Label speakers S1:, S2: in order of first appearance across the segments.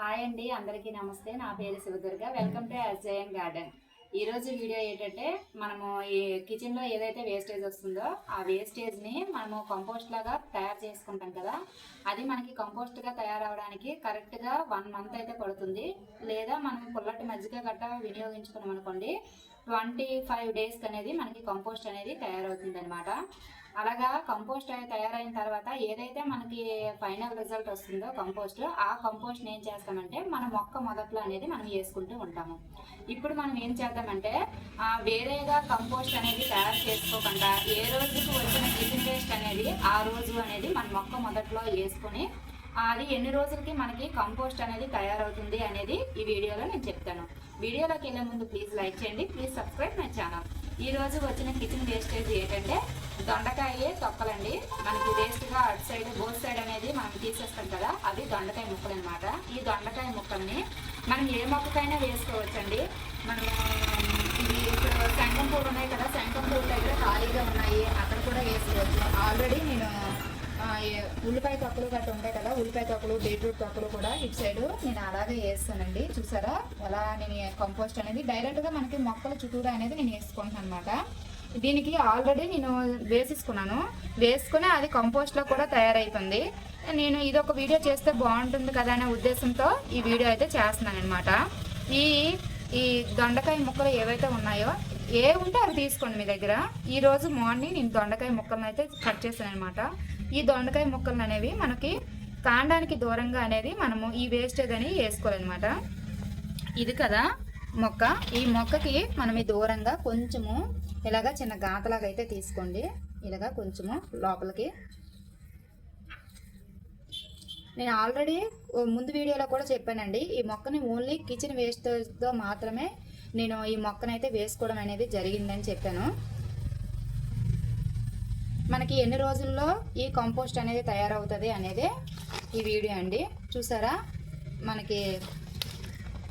S1: Hi అండి అందరికీ నమస్తే. నా పేరు Sivadurga. Welcome to Ajayan garden ఈరోజు వీడియో ఏంటంటే మనము ఈ కిచెన్లో ఏదైతే వేస్టేజ్ వస్తుందో ఆ వేస్టేజ్ని మనము కంపోస్ట్ లాగా తయారు చేసుకుంటాం కదా. అది మనకి కంపోస్ట్గా తయారవడానికి కరెక్ట్గా వన్ మంత్ అయితే పడుతుంది. లేదా మనం పుల్లటి మజ్జిగ గట్ట వినియోగించుకున్నాం అనుకోండి ట్వంటీ ఫైవ్ డేస్ అనేది మనకి కంపోస్ట్ అనేది తయారవుతుంది అనమాట అలాగా కంపోస్ట్ తయారైన తర్వాత ఏదైతే మనకి ఫైనల్ రిజల్ట్ వస్తుందో కంపోస్ట్ ఆ కంపోస్ట్ ఏం చేస్తామంటే మన మొక్క మొదట్లో అనేది మనం వేసుకుంటూ ఉంటాము. ఇప్పుడు మనం ఏం చేద్దామంటే వేరేగా కంపోస్ట్ అనేది తయారు చేసుకోకుండా ఏ రోజుకి వచ్చిన కిచెన్ వేస్ట్ అనేది ఆ రోజు అనేది మన మొక్క మొదట్లో వేసుకొని అది ఎన్ని రోజులకి మనకి కంపోస్ట్ అనేది తయారవుతుంది అనేది ఈ వీడియోలో నేను చెప్తాను. వీడియోలోకి వెళ్ళే ముందు ప్లీజ్ లైక్ చేయండి ప్లీజ్ సబ్స్క్రైబ్ మై ఛానల్ ఈ రోజు వచ్చిన కిచెన్ వేస్టేజ్ ఏంటంటే దొండకాయ తొక్కలండి. మనకి వేస్ట్గా అటు సైడ్ బోత్ సైడ్ అనేది మనం తీసేస్తాం కదా అవి దొండకాయ ముక్కలు అనమాట ఈ దొండకాయ ముక్కల్ని మనం ఏ మొక్కకైనా వేసుకోవచ్చండి. మనం ఇవి ఇప్పుడు శంఖం పూలు ఉన్నాయి కదా శంఖం పూల దగ్గర ఖాళీగా ఉన్నాయి అక్కడ కూడా వేసుకోవచ్చు ఆల్రెడీ నేను ఆ, ఏ- ఉల్లిపాయ తొక్కలు గట్ట ఉంటాయి కదా ఉల్లిపాయ తొక్కలు బీట్రూట్ తొక్కలు కూడా ఇటు సైడ్ నేను అలాగే వేస్తానండి. చూసారా? అలా నేను కంపోస్ట్ అనేది డైరెక్ట్గా మనకి మొక్కల చుట్టూరా అనేది నేను వేసుకుంటాను అనమాట దీనికి ఆల్రెడీ నేను వేసేసుకున్నాను. వేసుకుని అది కంపోస్ట్లో కూడా తయారైతుంది. నేను ఇది ఒక వీడియో చేస్తే బాగుంటుంది కదా అనే ఉద్దేశంతో ఈ వీడియో అయితే చేస్తున్నాను అనమాట ఈ ఈ దొండకాయ ముక్కలు ఏవైతే ఉన్నాయో ఏ ఉంటే అవి తీసుకోండి మీ దగ్గర. ఈరోజు మార్నింగ్ నేను దొండకాయ ముక్కలను అయితే కట్ చేశాను అనమాట ఈ దొండకాయ ముక్కలు అనేవి మనకి కాండానికి దూరంగా అనేది మనము ఈ వేస్టేజ్ అని వేసుకోవాలన్నమాట. ఇది కదా మొక్క. ఈ మొక్కకి మనం ఈ దూరంగా కొంచెము ఇలాగా చిన్న గాతలాగా అయితే తీసుకోండి. ఇలాగా కొంచెము లోపలికి. నేను ఆల్రెడీ ముందు వీడియోలో కూడా చెప్పానండి. ఈ మొక్కని ఓన్లీ కిచెన్ వేస్టేజ్తో మాత్రమే నేను ఈ మొక్కనైతే వేసుకోవడం అనేది జరిగిందని చెప్పాను. మనకి ఎన్ని రోజుల్లో ఈ కంపోస్ట్ అనేది తయారవుతుంది అనేది ఈ వీడియో అండి. చూసారా? మనకి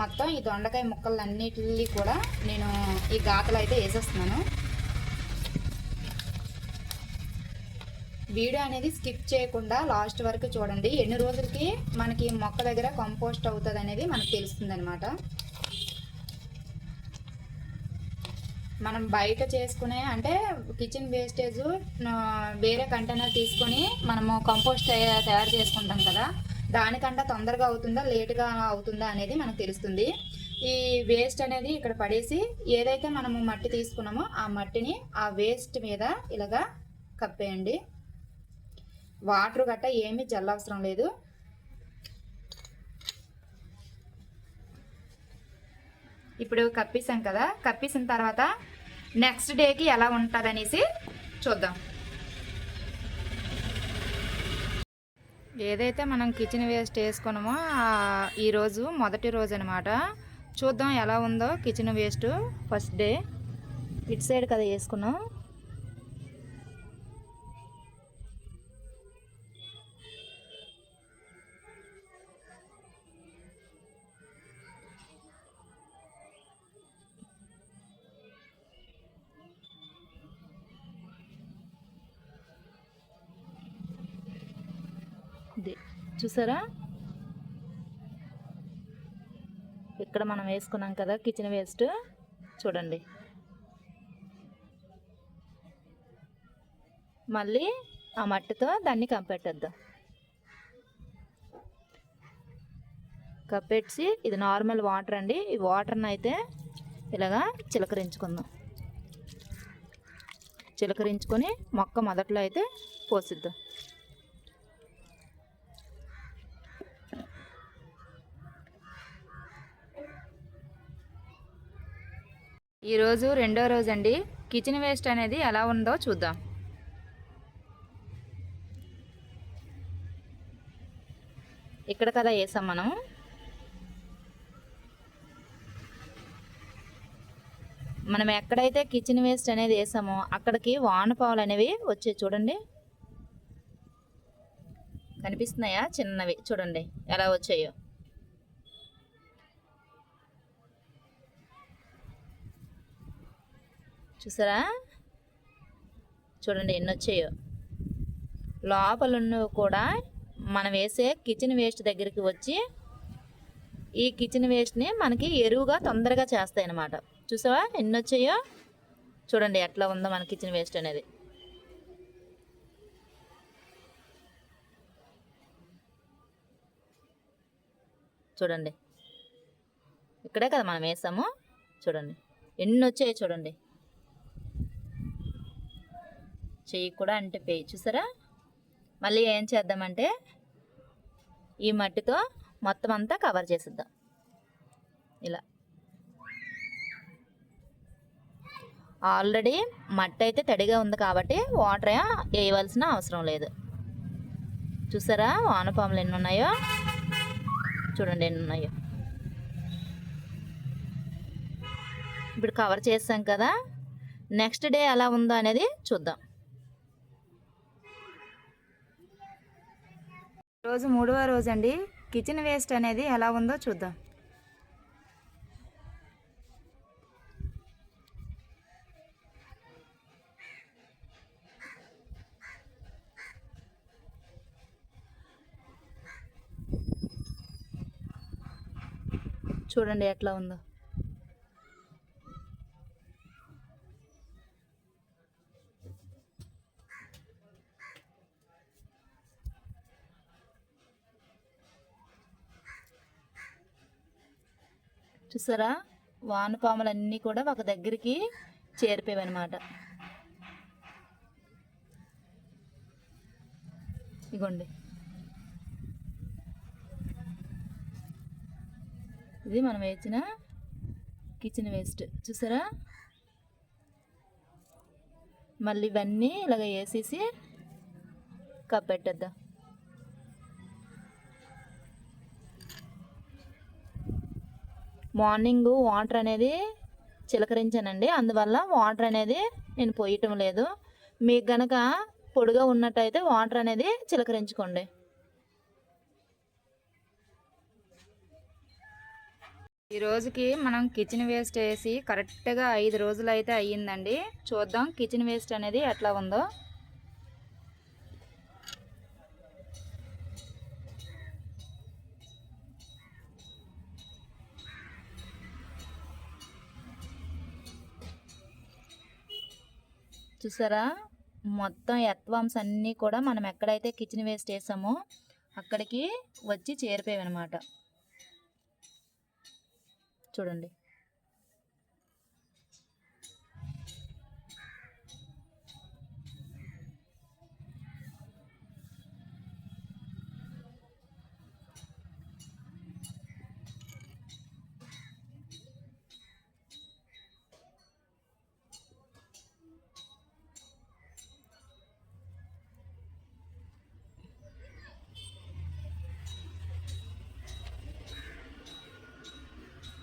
S1: మొత్తం ఈ దొండకాయ ముక్కలన్నిటిని కూడా నేను ఈ గాతలు అయితే వేసేస్తున్నాను. వీడియో అనేది స్కిప్ చేయకుండా లాస్ట్ వరకు చూడండి. ఎన్ని రోజులకి మనకి మొక్క దగ్గర కంపోస్ట్ అవుతుంది అనేది మనకు తెలుస్తుంది అనమాట మనం బయట చేసుకునే అంటే కిచెన్ వేస్టేజ్ వేరే కంటైనర్ తీసుకొని మనము కంపోస్ట్ తయారు చేసుకుంటాం కదా. దానికంటే తొందరగా అవుతుందా లేటుగా అవుతుందా అనేది మనకు తెలుస్తుంది. ఈ వేస్ట్ అనేది ఇక్కడ పడేసి ఏదైతే మనము మట్టి తీసుకున్నామో ఆ మట్టిని ఆ వేస్ట్ మీద ఇలాగా కప్పేయండి. వాటర్ గట్ట ఏమీ జల్లవసరం లేదు. ఇప్పుడు కప్పేసాం కదా కప్పేసిన తర్వాత నెక్స్ట్ డేకి ఎలా ఉంటుంది అనేసి చూద్దాం. ఏదైతే మనం కిచెన్ వేస్ట్ వేసుకున్నామో ఈరోజు మొదటి రోజు అనమాట చూద్దాం ఎలా ఉందో కిచెన్ వేస్ట్ ఫస్ట్ డే. ఇటు సైడ్ కదా వేసుకున్నాం. ఇదే చూసారా? ఇక్కడ మనం వేసుకున్నాం కదా కిచెన్ వేస్ట్ చూడండి. మళ్ళీ ఆ మట్టితో దాన్ని కంపెట్టేద్దాం కప్పెట్టి ఇది నార్మల్ వాటర్ అండి. ఈ వాటర్ని అయితే ఇలాగా చిలకరించుకుందాం. చిలకరించుకొని మొక్క మొదట్లో అయితే పోసిద్దాం. ఈరోజు రెండో రోజు అండి కిచెన్ వేస్ట్ అనేది ఎలా ఉందో చూద్దాం. ఇక్కడ కదా వేసాం మనం. మనం ఎక్కడైతే కిచెన్ వేస్ట్ అనేది వేసామో అక్కడికి వానపావులు అనేవి వచ్చాయి చూడండి. కనిపిస్తున్నాయా? చిన్నవి. చూడండి ఎలా వచ్చాయో. చూసారా? చూడండి ఎన్ని వచ్చాయో లోపల ఉన్నవి కూడా మనం వేసే కిచెన్ వేస్ట్ దగ్గరికి వచ్చి
S2: ఈ కిచెన్ వేస్ట్ని మనకి ఎరువుగా తొందరగా చేస్తాయి అన్నమాట చూసావా? ఎన్ని వచ్చాయో చూడండి ఎట్లా ఉందో మన కిచెన్ వేస్ట్ అనేది. చూడండి. ఇక్కడే కదా మనం వేసాము. చూడండి. ఎన్ని వచ్చాయో చూడండి. చెయ్యి కూడా అంటే చూసారా? మళ్ళీ ఏం చేద్దామంటే ఈ మట్టితో మొత్తం అంతా కవర్ చేసిద్దాం. ఇలా. ఆల్రెడీ మట్టి అయితే తడిగా ఉంది కాబట్టి వాటర్ వేయవలసిన అవసరం లేదు. చూసారా? వానపాములు ఎన్ని ఉన్నాయో? చూడండి ఎన్ని ఉన్నాయో. ఇప్పుడు కవర్ చేసాం కదా. నెక్స్ట్ డే ఎలా ఉందో అనేది చూద్దాం.
S1: రోజు మూడవ రోజు అండి కిచెన్ వేస్ట్ అనేది ఎలా ఉందో చూద్దాం.
S2: చూడండి ఎట్లా ఉందో. చూసారా? వానపాములన్నీ కూడా ఒక దగ్గరికి చేరిపోయావన్నమాట ఇగోండి. ఇది మనం వేసిన కిచెన్ వేస్ట్ చూసారా? మళ్ళీ ఇవన్నీ ఇలాగ వేసేసి కప్పెట్టేద్దాం. మార్నింగ్ వాటర్ అనేది చిలకరించానండి. అందువల్ల వాటర్ అనేది నేను పోయటం లేదు. మీకు గనక పొడిగా ఉన్నట్టయితే వాటర్ అనేది చిలకరించుకోండి.
S1: ఈ రోజుకి మనం కిచెన్ వేస్ట్ వేసి కరెక్ట్గా ఐదు రోజులు అయితే అయ్యిందండి. చూద్దాం కిచెన్ వేస్ట్ అనేది ఎట్లా ఉందో.
S2: చూసారా? మొత్తం ఎత్వామ్స్ అన్నీ కూడా మనం ఎక్కడైతే కిచెన్ వేస్ట్ వేసామో అక్కడికి వచ్చి చేరిపోయాయి అనమాట చూడండి.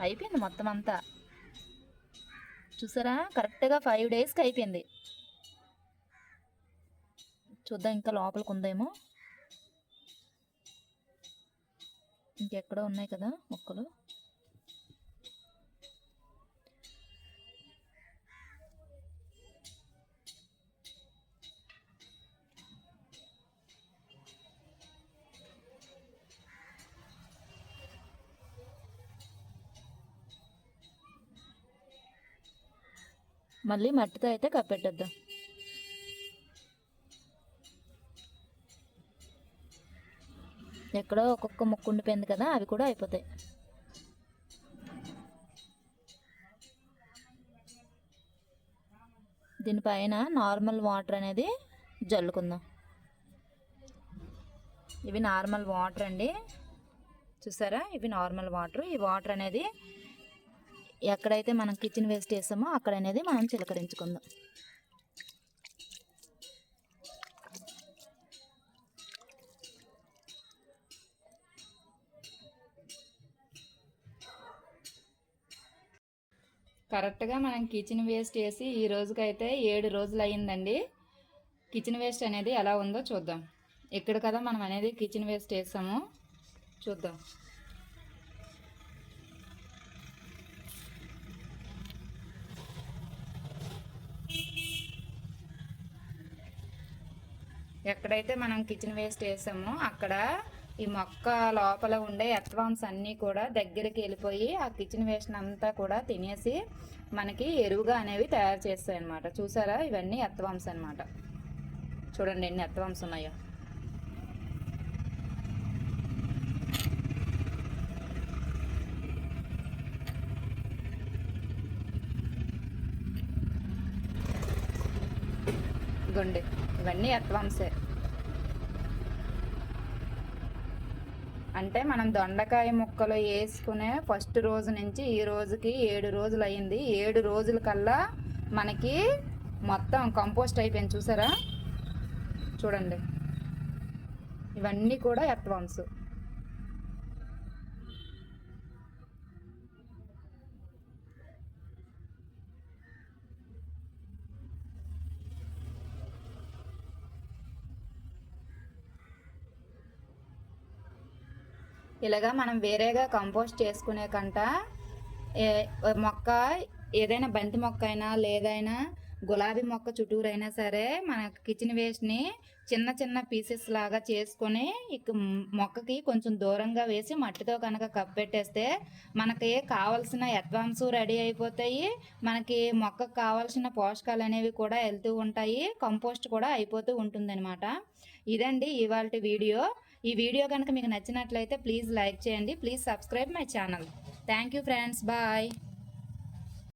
S2: అయిపోయింది మొత్తం అంతా. చూసారా? కరెక్ట్గా ఫైవ్ డేస్కి అయిపోయింది. చూద్దాం ఇంకా లోపలికి ఉందేమో. ఇంకెక్కడో ఉన్నాయి కదా మొక్కలు. మళ్ళీ మట్టితో అయితే కప్పెట్టద్దాం. ఎక్కడో ఒక్కొక్క ముక్కు ఉండిపోయింది కదా అవి కూడా అయిపోతాయి. దీనిపైన నార్మల్ వాటర్ అనేది జల్లుకుందాం. ఇవి నార్మల్ వాటర్ అండి. చూసారా? ఇవి నార్మల్ వాటర్. ఈ వాటర్ అనేది ఎక్కడైతే మనం కిచెన్ వేస్ట్ చేస్తామో అక్కడ అనేది మనం చిలకరించుకుందాం.
S1: కరెక్ట్గా మనం కిచెన్ వేస్ట్ వేసి ఈ రోజుకైతే ఏడు రోజులు అయ్యిందండి కిచెన్ వేస్ట్ అనేది ఎలా ఉందో చూద్దాం. ఇక్కడ కదా మనం అనేది కిచెన్ వేస్ట్ వేసాము చూద్దాం. ఎక్కడైతే మనం కిచెన్ వేస్ట్ వేసామో అక్కడ ఈ మొక్క లోపల ఉండే ఎత్వామ్స్ అన్నీ కూడా దగ్గరికి వెళ్ళిపోయి ఆ కిచెన్ వేస్ట్ అంతా కూడా తినేసి మనకి ఎరువుగా అనేవి తయారు చేస్తాయి అనమాట చూసారా? ఇవన్నీ ఎత్వామ్స్ అనమాట చూడండి ఎన్ని ఎత్వామ్స్ ఉన్నాయో. గుండె ఇవన్నీ అడ్వాన్సే. అంటే మనం దొండకాయ ముక్కలు వేసుకునే ఫస్ట్ రోజు నుంచి ఈ రోజుకి ఏడు రోజులు అయింది ఏడు రోజుల కల్లా మనకి మొత్తం కంపోస్ట్ అయిపోయింది. చూసారా? చూడండి. ఇవన్నీ కూడా ఎత్వాంసు ఇలాగా మనం వేరేగా కంపోస్ట్ చేసుకునే కంట మొక్క ఏదైనా బంతి మొక్క అయినా లేదైనా గులాబీ మొక్క చుట్టూరైనా సరే మన కిచెన్ వేస్ట్ని చిన్న చిన్న పీసెస్ లాగా చేసుకొని ఇక మొక్కకి కొంచెం దూరంగా వేసి మట్టితో కనుక కప్పెట్టేస్తే మనకి కావాల్సిన అడ్వాన్స్ రెడీ అయిపోతాయి. మనకి మొక్కకు కావాల్సిన పోషకాలు అనేవి కూడా వెళ్తూ ఉంటాయి. కంపోస్ట్ కూడా అయిపోతూ ఉంటుందన్నమాట. ఇదండి ఇవాళ వీడియో ఈ వీడియో కనుక మీకు నచ్చినట్లయితే ప్లీజ్ లైక్ చేయండి please subscribe my channel. Thank you friends bye